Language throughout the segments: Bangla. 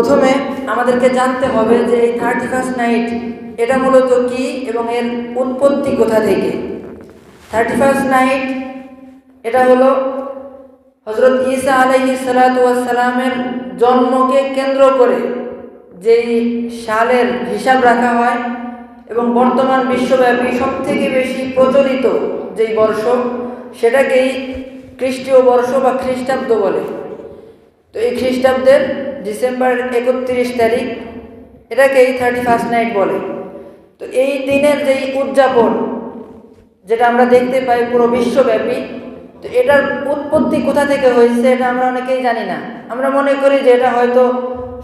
প্রথমে আমাদেরকে জানতে হবে যে এই থার্টি ফার্স্ট নাইট এটা মূলত কি এবং এর উৎপত্তি কোথা থেকে? থার্টি ফার্স্ট নাইট এটা হলো হজরত ঈসা আলহি সালাতামের জন্মকে কেন্দ্র করে যেই সালের হিসাব রাখা হয় এবং বর্তমান বিশ্বব্যাপী সবথেকে বেশি প্রচলিত যেই বর্ষ, সেটাকেই খ্রিস্টীয় বর্ষ বা খ্রিস্টাব্দ বলে। তো এই খ্রিস্টাব্দের ডিসেম্বর একত্রিশ তারিখ, এটাকেই থার্টি ফার্স্ট নাইট বলে। তো এই দিনের যেই উদযাপন, যেটা আমরা দেখতে পাই পুরো বিশ্বব্যাপী, তো এটার উৎপত্তি কোথা থেকে হয়েছে এটা আমরা অনেকেই জানি না। আমরা মনে করি যে এটা হয়তো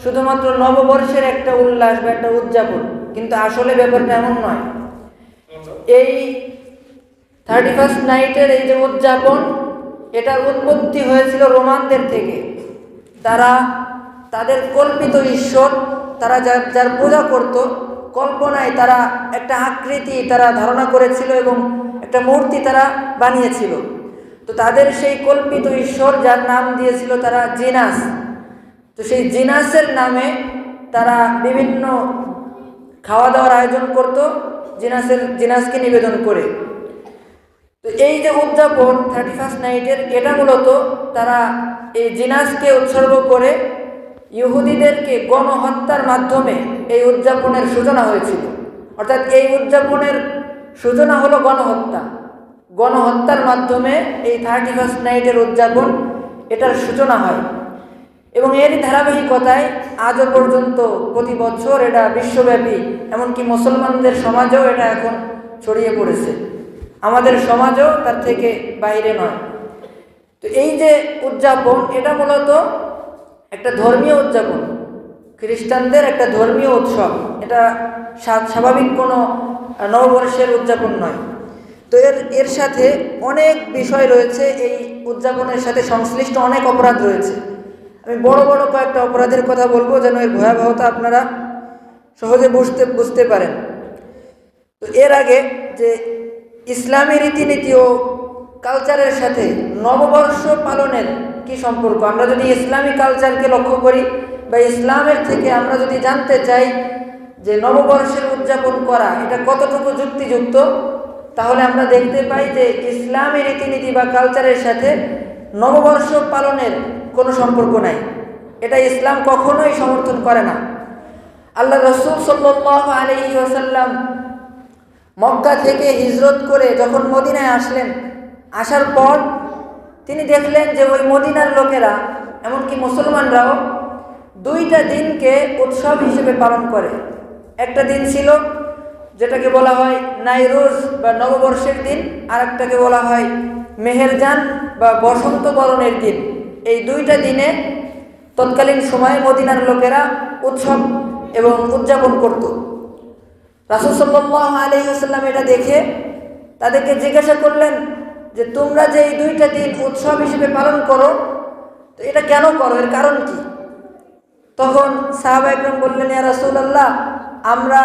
শুধুমাত্র নববর্ষের একটা উল্লাস বা একটা উদযাপন, কিন্তু আসলে ব্যাপারটা এমন নয়। এই থার্টি ফার্স্ট নাইটের এই যে উদযাপন, এটার উৎপত্তি হয়েছিল রোমানদের থেকে। তারা তাদের কল্পিত ঈশ্বর, তারা যার যার পূজা করত, কল্পনায় তারা একটা আকৃতি তারা ধারণা করেছিল এবং একটা মূর্তি তারা বানিয়েছিল। তো তাদের সেই কল্পিত ঈশ্বর যার নাম দিয়েছিল তারা জিনাস। তো সেই জিনাসের নামে তারা বিভিন্ন খাওয়া দাওয়ার আয়োজন করত, জিনাসের, জিনাসকে নিবেদন করে। তো এই যে উদযাপন থার্টি ফার্স্ট নাইটের এটা মূলত তারা এই জিনাসকে উৎসর্গ করে ইহুদিদেরকে গণহত্যার মাধ্যমে এই উদযাপনের সূচনা হয়েছিল। অর্থাৎ এই উদযাপনের সূচনা হলো গণহত্যা। গণহত্যার মাধ্যমে এই থার্টি ফার্স্ট নাইটের উদযাপন, এটার সূচনা হয়। এবং এরই ধারাবাহিকতায় আজও পর্যন্ত প্রতি বছর এটা বিশ্বব্যাপী, এমনকি মুসলমানদের সমাজেও এটা এখন ছড়িয়ে পড়েছে। আমাদের সমাজও তার থেকে বাইরে নয়। তো এই যে উদযাপন, এটা মূলত একটা ধর্মীয় উদযাপন। খ্রিস্টানদের একটা ধর্মীয় উৎসব। এটা স্বাভাবিক কোনো নববর্ষের উদযাপন নয়। তো এর এর সাথে অনেক বিষয় রয়েছে। এই উদযাপনের সাথে সংশ্লিষ্ট অনেক অপরাধ রয়েছে। আমি বড় বড় কয়েকটা অপরাধের কথা বলব যেন এর ভয়াবহতা আপনারা সহজে বুঝতে বুঝতে পারেন। তো এর আগে যে ইসলামী রীতিনীতি ও কালচারের সাথে নববর্ষ পালনের কি সম্পর্ক? আমরা যদি ইসলামী কালচারকে লক্ষ্য করি বা ইসলামের থেকে আমরা যদি জানতে চাই যে নববর্ষের উদযাপন করা, এটা কতটুকু যুক্তিযুক্ত? তাহলে আমরা দেখতে পাই যে ইসলামী রীতিনীতি বা কালচারের সাথে নববর্ষ পালনের কোনো সম্পর্ক নাই। এটা ইসলাম কখনোই সমর্থন করে না। আল্লাহ রসুল সাল্লাহ আলহি ওসাল্লাম মক্কা থেকে হিজরত করে যখন মদিনায় আসলেন আসার পর তিনি দেখলেন যে ওই মদিনার লোকেরা, এমনকি মুসলমানরাও, দুইটা দিনকে উৎসব হিসেবে পালন করে। একটা দিন ছিল যেটাকে বলা হয় নাইরোজ বা নববর্ষের দিন আর একটাকে বলা হয় মেহেরজান বা বসন্ত বরণের দিন। এই দুইটা দিনে তৎকালীন সময়ে মদিনার লোকেরা উৎসব এবং উদযাপন করত। রাসুল সাল্লাহ আলহিহাস্লাম এটা দেখে তাদেরকে জিজ্ঞাসা করলেন যে তোমরা যে এই দুইটা দিন উৎসব হিসেবে পালন করো, তো এটা কেন করো? এর কারণ কি? তখন সাহাবাহিক বললেন, ইয়া রাসুলাল্লাহ, আমরা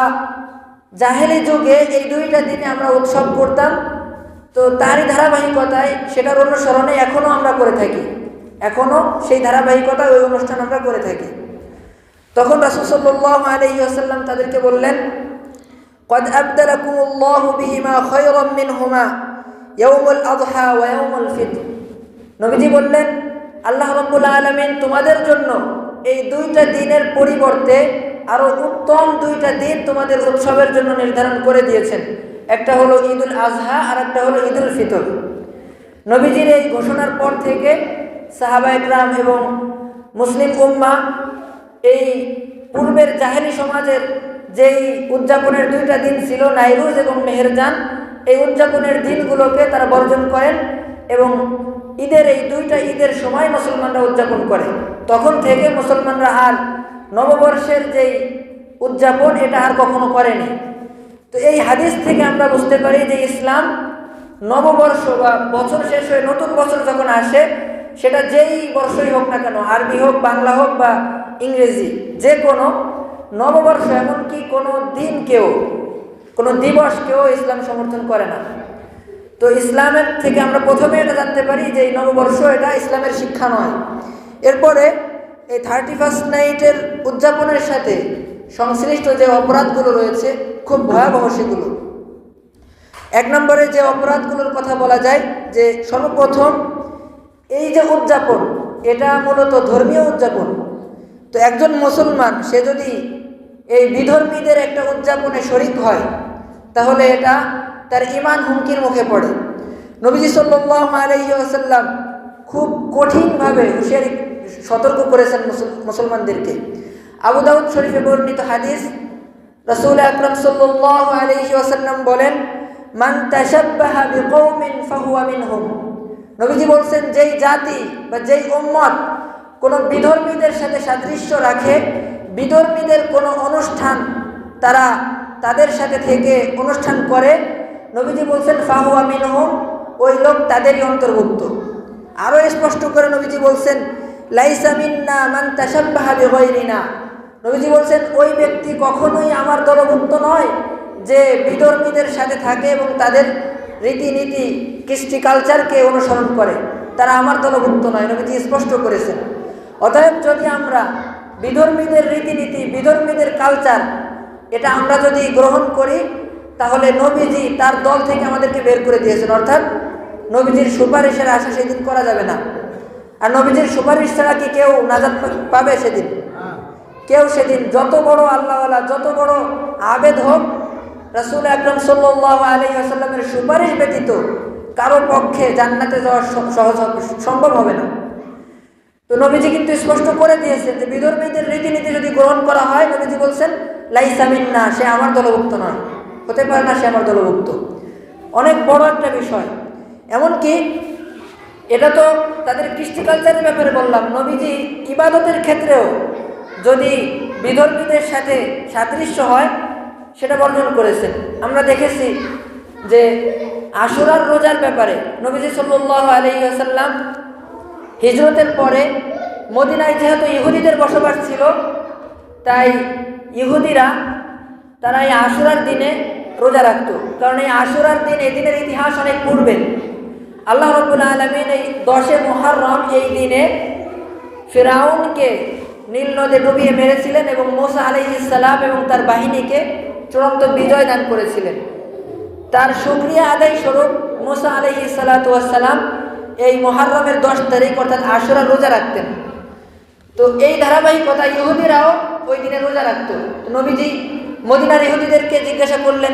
জাহেলি যুগে এই দুইটা দিনে আমরা উৎসব করতাম, তো তারই ধারাবাহিকতায় সেটার অনুসরণে এখনও আমরা করে থাকি। এখনও সেই ধারাবাহিকতায় ওই অনুষ্ঠান আমরা করে থাকি। তখন রাসুল সাল্লাহ আলহি আসাল্লাম তাদেরকে বললেন, কদ আবদালাকুমুল্লাহ বিহিমা হয় হুমা ইয়ৌমুল ওয়া ওয়াউমুল ফিতর। নবীজি বললেন, আল্লাহ রাব্বুল আলমিন তোমাদের জন্য এই দুইটা দিনের পরিবর্তে আরও উত্তম দুইটা দিন তোমাদের উৎসবের জন্য নির্ধারণ করে দিয়েছেন। একটা হলো ঈদুল আজহা আর একটা হলো ঈদুল ফিতর। নবীজির এই ঘোষণার পর থেকে সাহাবা ইকরাম এবং মুসলিম উম্মা এই পূর্বের জাহেরি সমাজের যেই উদযাপনের দুইটা দিন ছিল, নাইরুজ এবং মেহেরজান এই উদযাপনের দিনগুলোকে তারা বর্জন করেন এবং ঈদের এই দুইটা ঈদের সময় মুসলমানরা উদযাপন করে। তখন থেকে মুসলমানরা আর নববর্ষের যেই উদযাপন, এটা আর কখনো করেনি। তো এই হাদিস থেকে আমরা বুঝতে পারি যে ইসলাম নববর্ষ বা বছর শেষ হয়ে নতুন বছর যখন আসে, সেটা যেই বর্ষই হোক না কেন, আরবি হোক, বাংলা হোক বা ইংরেজি, যে কোনো নববর্ষ, এমনকি কোনো দিনকেও কোনো দিবসকেও ইসলাম সমর্থন করে না। তো ইসলামের থেকে আমরা প্রথমে এটা জানতে পারি যে এই নববর্ষ এটা ইসলামের শিক্ষা নয়। এরপরে এই থার্টি ফার্স্ট নাইটের উদযাপনের সাথে সংশ্লিষ্ট যে অপরাধগুলো রয়েছে, খুব ভয়াবহ সেগুলো। এক নম্বরে যে অপরাধগুলোর কথা বলা যায় যে সর্বপ্রথম এই যে উদযাপন, এটা মূলত ধর্মীয় উদযাপন। তো একজন মুসলমান, সে যদি এই বিধর্মীদের একটা উদযাপনে শরিক হয়, তাহলে এটা তার ইমান হুমকির মুখে পড়ে। নবীজি সাল্লাহ আলহিউসাল্লাম খুব কঠিনভাবে হুঁশিয়ারি সতর্ক করেছেন মুসলমানদেরকে। আবু দাউদ শরীফে বর্ণিত হাদিস, রসুল আকরম সাল্লাহ আলহি ওয়াসাল্লাম বলেন, মান তাশাব্বাহা বিকৌমিন নবীজি বলছেন, যেই জাতি বা যেই উম্মত কোনো বিধর্মীদের সাথে সাদৃশ্য রাখে বিধর্মীদের কোনো অনুষ্ঠান তারা তাদের সাথে থেকে অনুষ্ঠান করে, নবীজি বলছেন, ফাহুয়া মিনহুম ওই লোক তাদেরই অন্তর্ভুক্ত। আরও স্পষ্ট করে নবীজি বলছেন, লাইসা মিন্না মান তাশাব্বাহা বিগাইরিনা নবীজি বলছেন, ওই ব্যক্তি কখনোই আমার দলভুক্ত নয় যে বিধর্মীদের সাথে থাকে এবং তাদের রীতিনীতি, কৃষ্টি কালচারকে অনুসরণ করে। তারা আমার দলভুক্ত নয় নবীজি স্পষ্ট করেছেন। অতএব যদি আমরা বিধর্মীদের রীতিনীতি, বিধর্মীদের কালচার এটা আমরা যদি গ্রহণ করি, তাহলে নবীজি তার দল থেকে আমাদেরকে বের করে দিয়েছেন। অর্থাৎ নবীজির সুপারিশের আশা সেদিন করা যাবে না। আর নবীজির সুপারিশ ছাড়া কি কেউ নাজাত পা- পাবে সেদিন? কেউ সেদিন যত বড় আল্লাহওয়ালা, যত বড় আবেদ হোক, রাসুল আকরম সাল্লাহ আলী আসাল্লামের সুপারিশ ব্যতীত কারও পক্ষে জান্নাতে যাওয়া সহজ সম্ভব হবে না। তো নবীজি কিন্তু স্পষ্ট করে দিয়েছেন যে বিধর্মীদের রীতিনীতি যদি গ্রহণ করা হয়, নবীজি বলছেন লাইসামিন না সে আমার দলভুক্ত নয়। হতে পারে না সে আমার দলভুক্ত। অনেক বড় একটা বিষয়। এমনকি এটা তো তাদের কৃষ্টি কালচারের ব্যাপারে বললাম, নবীজি ইবাদতের ক্ষেত্রেও যদি বিধর্মীদের সাথে সাদৃশ্য হয়, সেটা বর্ণন করেছেন। আমরা দেখেছি যে আশুরার রোজার ব্যাপারে নবীজি সাল্লাহ আলহিহাসাল্লাম হিজরতের পরে মদিনায় যেহেতু ইহুদিদের বসবাস ছিল, তাই ইহুদিরা তারা এই আশুরার দিনে রোজা রাখত। কারণ এই আশুরার দিন, এই দিনের ইতিহাস অনেক পূর্বে আল্লাহ রবুল্লা আলমিন এই দশে মহারম এই দিনে ফেরাউনকে নীল নদে ডুবিয়ে মেরেছিলেন এবং মোসা আলি ইসালাম এবং তার বাহিনীকে চূড়ান্ত বিজয় দান করেছিলেন। তার সুক্রিয়া আদায় স্বরূপ মোসা আলহি সালাতাম এই মহারমের দশ তারিখ অর্থাৎ আশুরা রোজা রাখতেন। তো এই ধারাবাহিকতা ইহুদিরাও ওই দিনে রোজা রাখতো। নবীজি মদিনার ইহুদিদেরকে জিজ্ঞাসা করলেন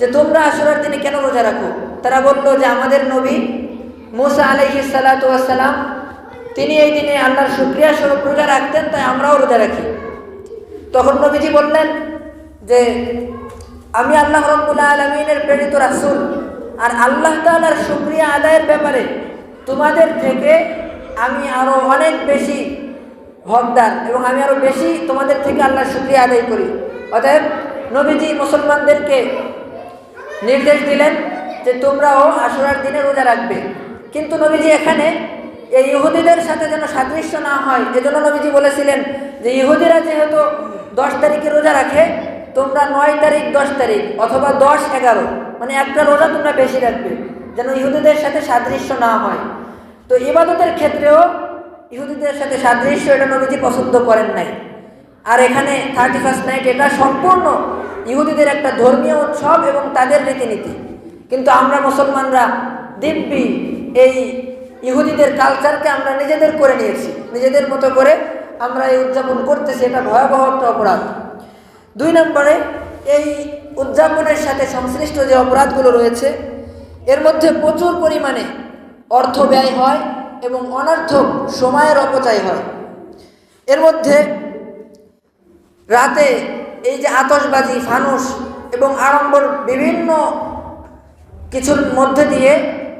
যে, তোমরা আশুরার দিনে কেন রোজা রাখো? তারা বলল যে, আমাদের নবী মোসা আলহি সালাতাম তিনি এই দিনে আল্লাহর শুক্রিয়া স্বরূপ রোজা রাখতেন, তাই আমরাও রোজা রাখি। তখন নবীজি বললেন যে, আমি আল্লাহ রব্বুল্লাহ আলমিনের প্রেরিত রাসুল, আর আল্লাহ তালার শুক্রিয়া আদায়ের ব্যাপারে তোমাদের থেকে আমি আরও অনেক বেশি হকদার এবং আমি আরও বেশি তোমাদের থেকে আল্লাহর শুক্রিয়া আদায় করি। অতএব নবীজি মুসলমানদেরকে নির্দেশ দিলেন যে তোমরাও আশুরার দিনে রোজা রাখবে। কিন্তু নবীজি এখানে এই ইহুদিদের সাথে যেন সাদৃশ্য না হয়, এজন্য নবীজি বলেছিলেন যে ইহুদিরা যেহেতু দশ তারিখে রোজা রাখে, তোমরা নয় তারিখ দশ তারিখ অথবা দশ এগারো মানে একটা রোজা তোমরা বেশি রাখবে। যেন ইহুদিদের সাথে সাদৃশ্য না হয়। তো ইবাদতের ক্ষেত্রেও ইহুদিদের সাথে সাদৃশ্য এটা নবীজি পছন্দ করেন নাই। আর এখানে থার্টি ফার্স্ট নাইট এটা সম্পূর্ণ ইহুদিদের একটা ধর্মীয় উৎসব এবং তাদের রীতিনীতি। কিন্তু আমরা মুসলমানরা দিব্যি এই ইহুদিদের কালচারকে আমরা নিজেদের করে নিয়েছি। নিজেদের মতো করে আমরা এই উদযাপন করতেছি, এটা ভয়াবহ একটা অপরাধ। দুই নম্বরে এই উদযাপনের সাথে সংশ্লিষ্ট যে অপরাধগুলো রয়েছে এর মধ্যে প্রচুর পরিমাণে অর্থ ব্যয় হয় এবং অনর্থক সময়ের অপচয় হয়। এর মধ্যে রাতে এই যে আতশবাজি, ফানুস এবং আড়ম্বর বিভিন্ন কিছুর মধ্যে দিয়ে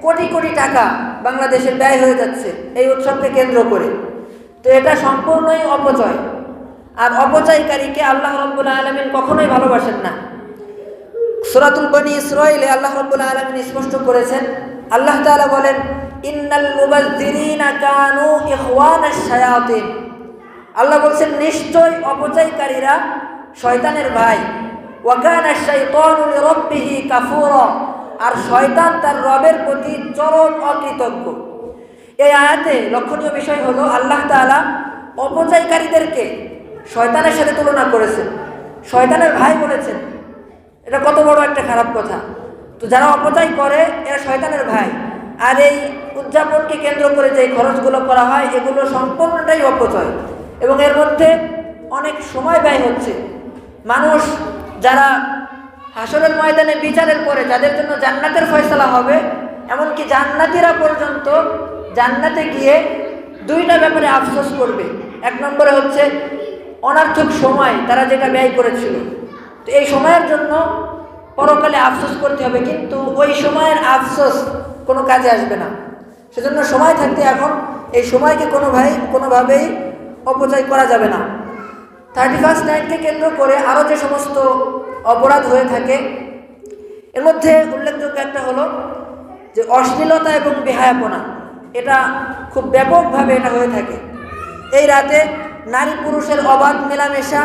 কোটি কোটি টাকা বাংলাদেশে ব্যয় হয়ে যাচ্ছে এই উৎসবকে কেন্দ্র করে। তো এটা সম্পূর্ণই অপচয়। আর অপচয়কারীকে আল্লাহ রব্বুল আলমিন কখনোই ভালোবাসেন না। সুরাতুল বনি ইসরাইলে আল্লাহ রব্বুল আলমিন স্পষ্ট করেছেন, আল্লাহ তাআলা বলেন, ইন্নাল মুবাজ্জিরিনা কানু ইখওয়ানাশ শায়াতিন। আল্লাহ বলছেন, নিশ্চয় অপচয়কারীরা শয়তানের ভাই। ওয়াকানা শাইতানু লিরাব্বিহি কাফুরা। আর শয়তান তার রবের প্রতি চরম অকৃতজ্ঞ। এই আয়াতে লক্ষণীয় বিষয় হলো, আল্লাহ তাআলা অপচয়কারীদেরকে শয়তানের সাথে তুলনা করেছেন। শয়তানের ভাই বলেছেন এটা কত বড় একটা খারাপ কথা। তো যারা অপচয় করে, এরা শয়তানের ভাই। আর এই উদযাপনকে কেন্দ্র করে যে খরচগুলো করা হয়, এগুলো সম্পূর্ণটাই অপচয়। এবং এর মধ্যে অনেক সময় ব্যয় হচ্ছে। মানুষ যারা হাসরের ময়দানে বিচারের পরে যাদের জন্য জান্নাতের ফয়সলা হবে, এমনকি জান্নাতিরা পর্যন্ত জান্নাতে গিয়ে দুইটা ব্যাপারে আফসোস করবে। এক নম্বরে হচ্ছে অনার্থক সময় তারা যেটা ব্যয় করেছিল। তো এই সময়ের জন্য পরকালে আফসোস করতে হবে, কিন্তু ওই সময়ের আফসোস কোনো কাজে আসবে না। সেজন্য সময় থাকতে এখন এই সময়কে কোনোভাবেই কোনোভাবেই অপচয় করা যাবে না। থার্টি ফার্স্ট নাইটকে কেন্দ্র করে আরও যে সমস্ত অপরাধ হয়ে থাকে, এর মধ্যে উল্লেখযোগ্য একটা হলো যে অশ্লীলতা এবং বেহায়াপনা, এটা খুব ব্যাপকভাবে এটা হয়ে থাকে। এই রাতে নারী পুরুষের অবাধ মেলামেশা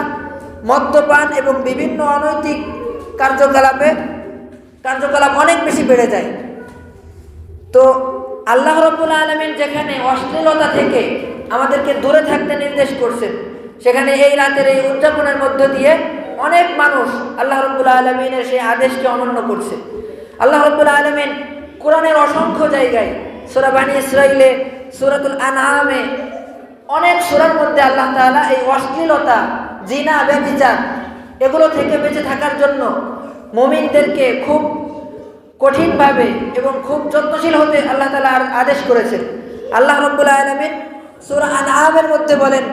মদ্যপান এবং বিভিন্ন অনৈতিক কার্যকলাপে কার্যকলাপ অনেক বেশি বেড়ে যায়। তো আল্লাহ রব্বুল আলমিন যেখানে অশ্লীলতা থেকে আমাদেরকে দূরে থাকতে নির্দেশ করছেন, সেখানে এই রাতের এই উদযাপনের মধ্য দিয়ে অনেক মানুষ আল্লাহ রব্বুল আলমিনের সেই আদেশকে অমান্য করছে। আল্লাহ রব্বুল আলমিন কোরআনের অসংখ্য জায়গায় সুরাবানী ইসরাইলে সুরাতুল আনহামে অনেক সুরার মধ্যে আল্লাহ তাআলা এই অশ্লীলতা জিনা ব্যবিচার এগুলো থেকে বেঁচে থাকার জন্য মমিনদেরকে খুব কঠিনভাবে এবং খুব যত্নশীল হতে আল্লাহ তালা আদেশ করেছেন। আল্লাহ রব্বুল আলমিন সুরা আনআমের মধ্যে বলেন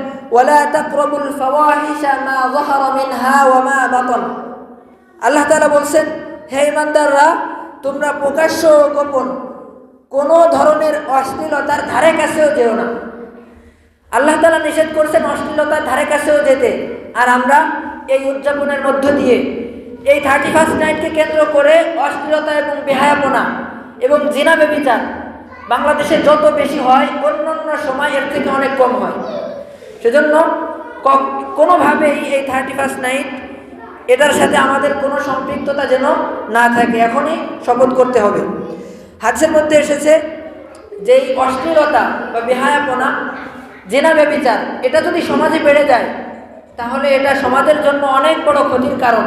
মা আল্লাহ তাআলা বলছেন, হে ইমানদাররা তোমরা প্রকাশ্য গোপন কোনো ধরনের অশ্লীলতার ধারে কাছেও যেও না। আল্লাহ তালা নিষেধ করছেন অশ্লীলতার ধারে কাছেও যেতে। আর আমরা এই উদযাপনের মধ্য দিয়ে এই থার্টি ফার্স্ট নাইটকে কেন্দ্র করে অশ্লীলতা এবং বেহায়াপনা এবং জিনা বেবিচার বাংলাদেশে যত বেশি হয় অন্য অন্য সময় এর থেকে অনেক কম হয়। সেজন্য কোনোভাবেই এই থার্টি ফার্স্ট নাইট এটার সাথে আমাদের কোনো সম্পৃক্ততা যেন না থাকে, এখনই শপথ করতে হবে। হাদিসের মধ্যে এসেছে যে এই অশ্লীলতা বা বেহায়াপনা জেনা ব্যবিচার এটা যদি সমাজে বেড়ে যায়, তাহলে এটা সমাজের জন্য অনেক বড় ক্ষতির কারণ।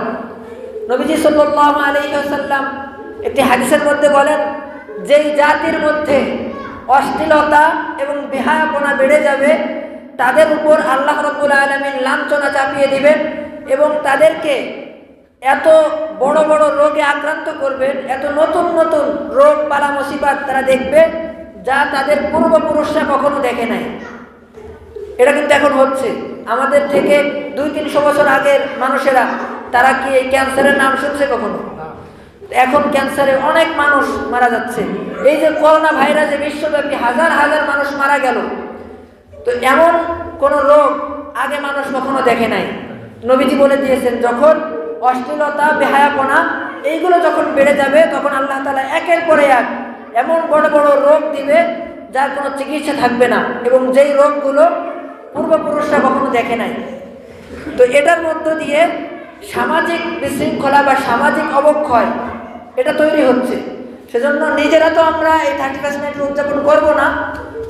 নবীজি সাল্লাল্লাহু আলাইহি ওয়াসাল্লাম একটি হাদিসের মধ্যে বলেন, যেই জাতির মধ্যে অশ্লীলতা এবং বেহায়াপনা বেড়ে যাবে, তাদের উপর আল্লাহ রব্বুল আলমিন লাঞ্ছনা চাপিয়ে দিবেন এবং তাদেরকে এত বড় বড় রোগে আক্রান্ত করবেন, এত নতুন নতুন রোগ পালা মুসিবাত তারা দেখবে, যা তাদের পূর্বপুরুষরা কখনো দেখে নাই। এটা কিন্তু এখন হচ্ছে। আমাদের থেকে দুই, তিনশো বছর আগের মানুষেরা, তারা কি এই ক্যান্সারের নাম শুনছে কখনো? এখন ক্যান্সারে অনেক মানুষ মারা যাচ্ছে। এই যে করোনা ভাইরাসে বিশ্বব্যাপী হাজার হাজার মানুষ মারা গেল। তো এমন কোন রোগ আগে মানুষ কখনো দেখে নাই। নবীজি বলে দিয়েছেন, যখন অশ্লীলতা, বেহায়াপনা, এইগুলো যখন বেড়ে যাবে, তখন আল্লাহ তালা একের পরে এক এমন বড় বড় রোগ দিবে যার কোনো চিকিৎসা থাকবে না। এবং যেই রোগগুলো পূর্বপুরুষরা কখনো দেখে নাই। তো এটার মধ্য দিয়ে সামাজিক বিশৃঙ্খলা বা সামাজিক অবক্ষয়, এটা তৈরি হচ্ছে। সেজন্য নিজেরা তো আমরা এই থার্টি ফার্স্ট নাইট উদযাপন করব না।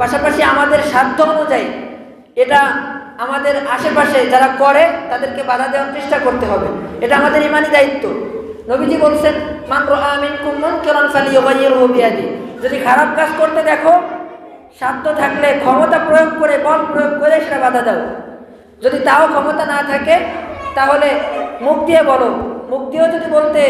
পাশাপাশি আমাদের সাধ্য অনুযায়ী এটা আমাদের আশেপাশে যারা করে, তাদেরকে বাধা দেওয়ার চেষ্টা করতে হবে। এটা আমাদের ইমানি দায়িত্ব। নবীজি বলছেন, মান আমিন কুমন কেরন ফালি ওবাইয়ের হবিয়াদি যদি খারাপ কাজ করতে দেখো সাধ্য থাকলে ক্ষমতা প্রয়োগ করে বল প্রয়োগ করে সেটা বাধা দাও। যদি তাও ক্ষমতা না থাকে তাহলে মুখ দিয়ে বলো। মুখ দিয়েও যদি বলতে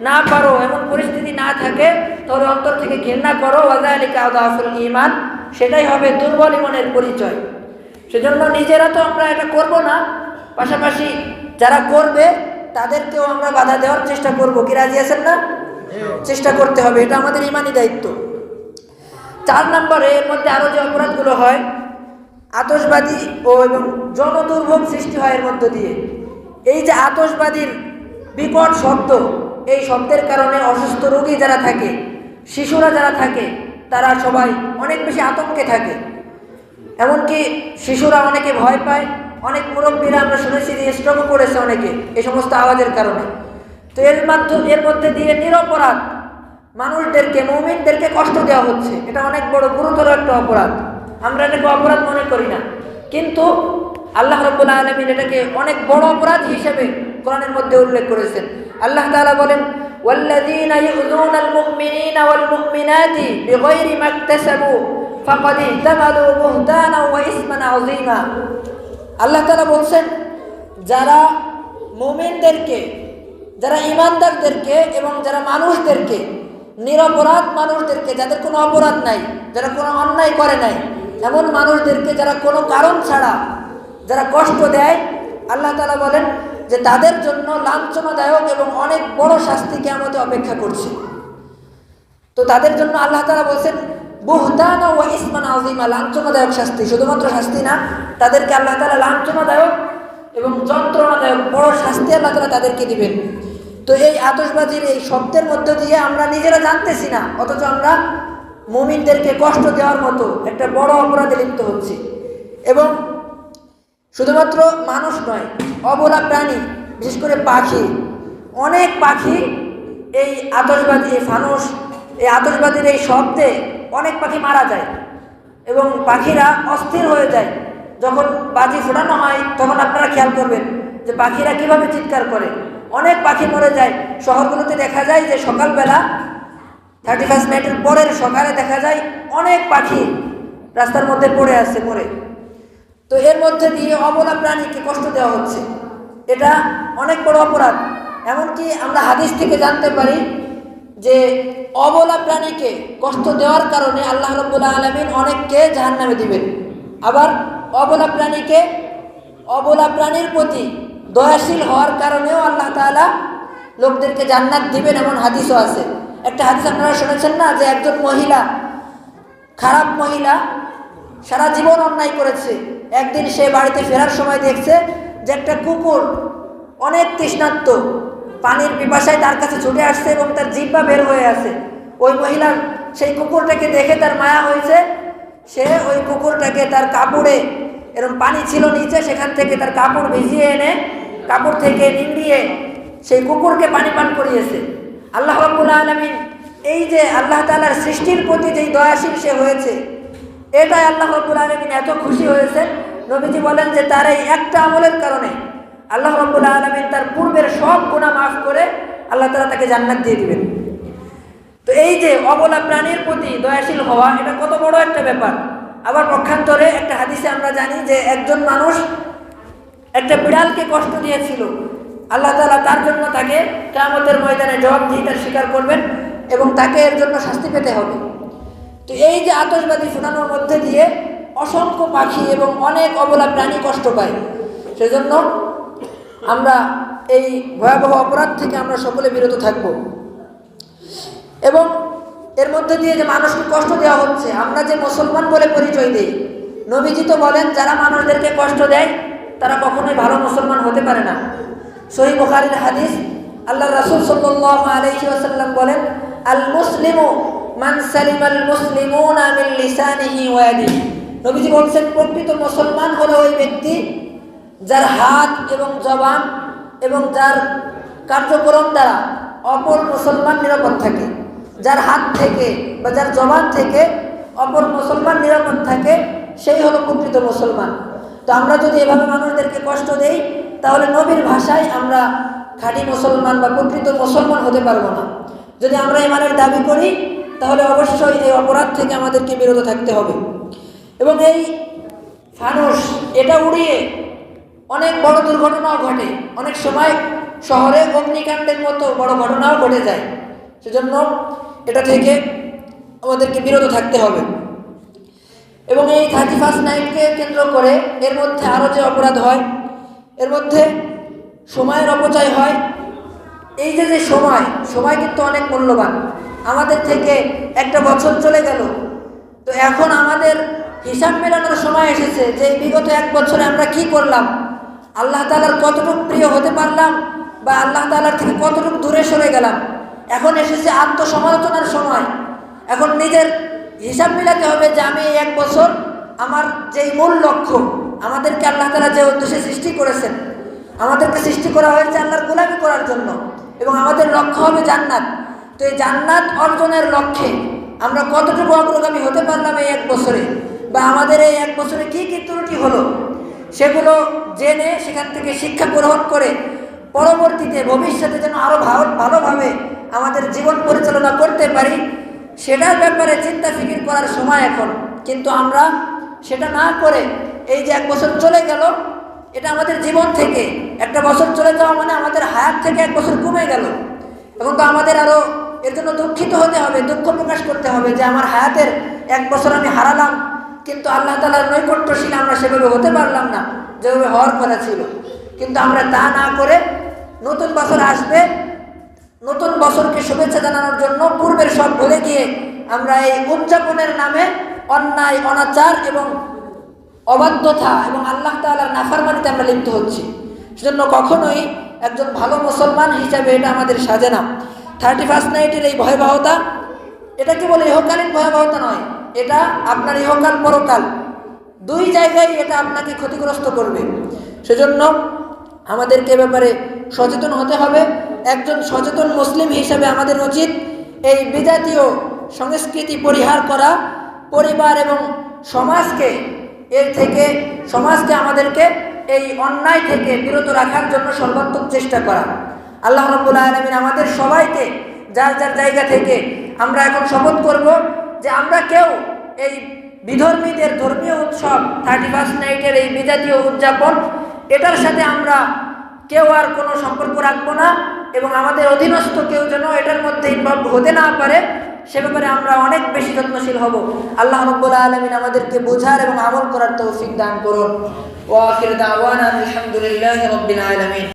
না পারো এমন পরিস্থিতি না থাকে তাহলে অন্তর থেকে ঘৃণা করো। ওয়াজালিকা আদাফুল ইমান সেটাই হবে দুর্বল ইমানের পরিচয়। সেজন্য নিজেরা তো আমরা এটা করব না। পাশাপাশি যারা করবে তাদেরকেও আমরা বাধা দেওয়ার চেষ্টা করব। কি রাজি আছেন না? চেষ্টা করতে হবে। এটা আমাদের ইমানই দায়িত্ব। চার নম্বরে এর মধ্যে আরও যে অপরাধগুলো হয় আতসবাদী ও এবং জনদুর্ভোগ সৃষ্টি হয় এর মধ্য দিয়ে। এই যে আতসবাদীর বিকট শব্দ, এই শব্দের কারণে অসুস্থ রোগী যারা থাকে, শিশুরা যারা থাকে, তারা সবাই অনেক বেশি আতঙ্কে থাকে। এমনকি শিশুরা অনেকে ভয় পায়, অনেক মুরব্বীরা আমরা শুনেছি যে স্ট্রোকও করেছে অনেকে এই সমস্ত আওয়াজের কারণে। তো এর মাধ্যমে, এর মধ্যে দিয়ে নিরপরাধ মানুষদেরকে মৌমিনদেরকে কষ্ট দেওয়া হচ্ছে এটা অনেক বড় গুরুতর একটা অপরাধ আমরা এটাকে অপরাধ মনে করি না কিন্তু আল্লাহ রব্বুল আলমিন এটাকে অনেক বড় অপরাধ হিসেবে কোরআনের মধ্যে উল্লেখ করেছেন আল্লাহ তাআলা বলেন والذين يؤذون المؤمنين والمؤمنات بغير ما اكتسبوا فقد احتملوا بهتانا وإثما عظيما আল্লাহ তাআলা বলছেন যারা মুমিনদেরকে যারা ইমানদারদেরকে এবং যারা মানুষদেরকে নিরপরাধ মানুষদেরকে, যাদের কোনো অপরাধ নাই, যারা কোনো অন্যায় করে নাই, এমন মানুষদেরকে যারা কোনো কারণ ছাড়া, যারা কষ্ট দেয়, আল্লাহ তালা বলেন যে তাদের জন্য লাঞ্ছনাদায়ক এবং অনেক বড় শাস্তিকে আমাদের অপেক্ষা করছে। তো তাদের জন্য আল্লাহ তালা বলছেন, বুহতান ও ইসমান আজিমা লাঞ্ছনাদায়ক শাস্তি, শুধুমাত্র শাস্তি না, তাদেরকে আল্লাহ তালা লাঞ্ছনাদায়ক এবং যন্ত্রণাদায়ক বড় শাস্তি আল্লাহ তালা তাদেরকে দিবেন। তো এই আতসবাজির এই শব্দের মধ্য দিয়ে আমরা নিজেরা জানতেছি না, অথচ আমরা মুমিনদেরকে কষ্ট দেওয়ার মতো একটা বড় অপরাধে লিপ্ত হচ্ছি। এবং শুধুমাত্র মানুষ নয়, অবলা প্রাণী, বিশেষ করে পাখি, অনেক পাখি এই আতসবাজি এই ফানুস, এই আতসবাজির এই শব্দে অনেক পাখি মারা যায় এবং পাখিরা অস্থির হয়ে যায়। যখন বাজি ফোটানো হয়, তখন আপনারা খেয়াল করবেন যে পাখিরা কীভাবে চিৎকার করে। অনেক পাখি মরে যায়। শহরগুলোতে দেখা যায় যে সকালবেলা থার্টি ফার্স্ট নাইটের পরের সকালে দেখা যায় অনেক পাখি রাস্তার মধ্যে পড়ে আছে, মরে। তো এর মধ্যে দিয়ে অবলা প্রাণীকে কষ্ট দেওয়া হচ্ছে। এটা অনেক বড় অপরাধ। এমনকি আমরা হাদিস থেকে জানতে পারি যে অবলা প্রাণীকে কষ্ট দেওয়ার কারণে আল্লাহ রব্বুল্লাহ আলমিন অনেককে জাহান নামে দিবেন। আবার অবলা প্রাণীকে, অবলা প্রাণীর প্রতি দয়াশীল হওয়ার কারণেও আল্লাহ তাআলা লোকদেরকে জান্নাত দিবেন এমন হাদিসও আছে। একটা হাদিস আপনারা শুনেছেন না যে একজন মহিলা, খারাপ মহিলা, সারা জীবন অন্যায় করেছে। একদিন সে বাড়িতে ফেরার সময় দেখছে যে একটা কুকুর অনেক তৃষ্ণার্ত, পানির পিপাসায় তার কাছে ছুটে আসছে এবং তার জিব্বা বের হয়ে আছে। ওই মহিলার সেই কুকুরটাকে দেখে তার মায়া হয়েছে। সে ওই কুকুরটাকে তার কাপড়ে এরকম পানি ছিল নিচে, সেখান থেকে তার কাপড় ভিজিয়ে এনে কাপড় থেকে নিংড়িয়ে সেই কুকুরকে পানি পান করিয়েছে। আল্লাহ আলমিন এই যে আল্লাহ তালার সৃষ্টির প্রতি যেই দয়াশীল সে হয়েছে, এটাই আল্লাহ রব্বুল আলমিন এত খুশি হয়েছে নবীজি বলেন যে তার এই একটা আমলের কারণে আল্লাহ রব্বুল আলমিন তার পূর্বের সব গুণা মাফ করে আল্লাহ তালা তাকে জান্নাত দিয়ে দিবেন। তো এই যে অবলা প্রাণীর প্রতি দয়াশীল হওয়া এটা কত বড় একটা ব্যাপার। আবার পক্ষান্তরে একটা হাদিসে আমরা জানি যে একজন মানুষ একটা বিড়ালকে কষ্ট দিয়েছিল। আল্লাহ তালা তার জন্য তাকে কেমতের ময়দানে জবাবদিহিতার স্বীকার করবেন এবং তাকে এর জন্য শাস্তি পেতে হবে। তো এই যে আতসবাদী শোনানোর মধ্যে দিয়ে অসংখ্য পাখি এবং অনেক অবলা প্রাণী কষ্ট পায়। সেজন্য আমরা এই ভয়াবহ অপরাধ থেকে আমরা সকলে বিরত থাকব। এবং এর মধ্যে দিয়ে যে মানুষকে কষ্ট দেওয়া হচ্ছে, আমরা যে মুসলমান বলে পরিচয় দিই, নবীজি তো বলেন, যারা মানুষদেরকে কষ্ট দেয় তারা কখনোই ভালো মুসলমান হতে পারে না। সহি বুখারির হাদিস আল্লাহ রাসুল সাল্লাহ আলহি আসাল্লাম বলেন আল মুসলিমু মান আল মুসলিমুন আমিল বলছেন, প্রকৃত মুসলমান হলো ওই ব্যক্তি যার হাত এবং জবান এবং যার কার্যক্রম দ্বারা অপর মুসলমান নিরাপদ থাকে। যার হাত থেকে বা যার জবান থেকে অপর মুসলমান নিরাপদ থাকে, সেই হলো প্রকৃত মুসলমান। তো আমরা যদি এভাবে মানুষদেরকে কষ্ট দেই, তাহলে নবীর ভাষায় আমরা খাঁটি মুসলমান বা প্রকৃত মুসলমান হতে পারব না। যদি আমরা ইমানের দাবি করি, তাহলে অবশ্যই এই অপরাধ থেকে আমাদেরকে বিরত থাকতে হবে। এবং এই ফানুস, এটা উড়িয়ে অনেক বড় দুর্ঘটনাও ঘটে। অনেক সময় শহরে অগ্নিকাণ্ডের মতো বড় ঘটনাও ঘটে যায়। সেজন্য এটা থেকে আমাদেরকে বিরত থাকতে হবে। এবং এই থার্টি ফার্স্ট নাইটকে কেন্দ্র করে এর মধ্যে আরও যে অপরাধ হয়, এর মধ্যে সময়ের অপচয় হয়। এই যে যে সময় সময় কিন্তু অনেক মূল্যবান। আমাদের থেকে একটা বছর চলে গেল। তো এখন আমাদের হিসাব মেলানোর সময় এসেছে যে বিগত এক বছরে আমরা কি করলাম? আল্লাহ তালার কতটুকু প্রিয় হতে পারলাম বা আল্লাহ তালার থেকে কতটুকু দূরে সরে গেলাম? এখন এসেছে আত্মসমালোচনার সময়। এখন নিজের হিসাব মিলাতে হবে যে আমি এক বছর আমার যেই মূল লক্ষ্য, আমাদেরকে আল্লাহ তালা যে উদ্দেশ্যে সৃষ্টি করেছেন, আমাদেরকে সৃষ্টি করা হয়েছে আল্লাহর গোলামি করার জন্য এবং আমাদের লক্ষ্য হবে জান্নাত। তো এই জান্নাত অর্জনের লক্ষ্যে আমরা কতটুকু অগ্রগামী হতে পারলাম এই এক বছরে বা আমাদের এই এক বছরে কী কী ত্রুটি হলো, সেগুলো জেনে সেখান থেকে শিক্ষা গ্রহণ করে পরবর্তীতে ভবিষ্যতে যেন আরও ভালো, ভালোভাবে আমাদের জীবন পরিচালনা করতে পারি সেটার ব্যাপারে চিন্তা ফিকির করার সময় এখন। কিন্তু আমরা সেটা না করে এই যে এক বছর চলে গেল, এটা আমাদের জীবন থেকে। একটা বছর চলে যাওয়া মানে আমাদের হায়াত থেকে এক বছর কমে গেল। এবং তো আমাদের আরও এর জন্য দুঃখিত হতে হবে, দুঃখ প্রকাশ করতে হবে যে আমার হায়াতের এক বছর আমি হারালাম। কিন্তু আল্লাহ তালার নৈকট্যশীল আমরা সেভাবে হতে পারলাম না, যেভাবে হওয়ার কথা ছিল। কিন্তু আমরা তা না করে নতুন বছর আসবে নতুন বছরকে শুভেচ্ছা জানানোর জন্য পূর্বের সব ভুলে গিয়ে আমরা এই উদযাপনের নামে অন্যায়, অনাচার এবং অবাধ্যতা এবং আল্লাহ তালার নাফারমানিতে আমরা লিপ্ত হচ্ছি। সেজন্য কখনোই একজন ভালো মুসলমান হিসাবে এটা আমাদের সাজে না। থার্টি ফার্স্ট নাইটের এই ভয়াবহতা, এটা কেবল ইহকালীন ভয়াবহতা নয়, এটা আপনার ইহকাল পরকাল। দুই জায়গায় এটা আপনাকে ক্ষতিগ্রস্ত করবে। সেজন্য আমাদেরকে ব্যাপারে সচেতন হতে হবে। একজন সচেতন মুসলিম হিসাবে আমাদের উচিত এই বিজাতীয় সংস্কৃতি পরিহার করা। পরিবার এবং সমাজকে, এর থেকে সমাজকে আমাদেরকে এই অন্যায় থেকে বিরত রাখার জন্য সর্বাত্মক চেষ্টা করা। আল্লাহ রব্বুল আলমিন আমাদের সবাইকে যার যার জায়গা থেকে আমরা এখন শপথ করব যে আমরা কেউ এই বিধর্মীদের ধর্মীয় উৎসব থার্টি ফার্স্ট নাইটের এই বিজাতীয় উদযাপন, এটার সাথে আমরা কেউ আর কোনো সম্পর্ক রাখব না এবং আমাদের অধীনস্থ কেউ যেন এটার মধ্যে ইনভলভ হতে না পারে, সে ব্যাপারে আমরা অনেক বেশি যত্নশীল হব। আল্লাহ রব্বুল আলমিন আমাদেরকে বোঝার এবং আমল করার তৌফিক দান করুন। ওয়াকির দাওয়ান আলহামদুলিল্লাহ রব্বিল আলমিন।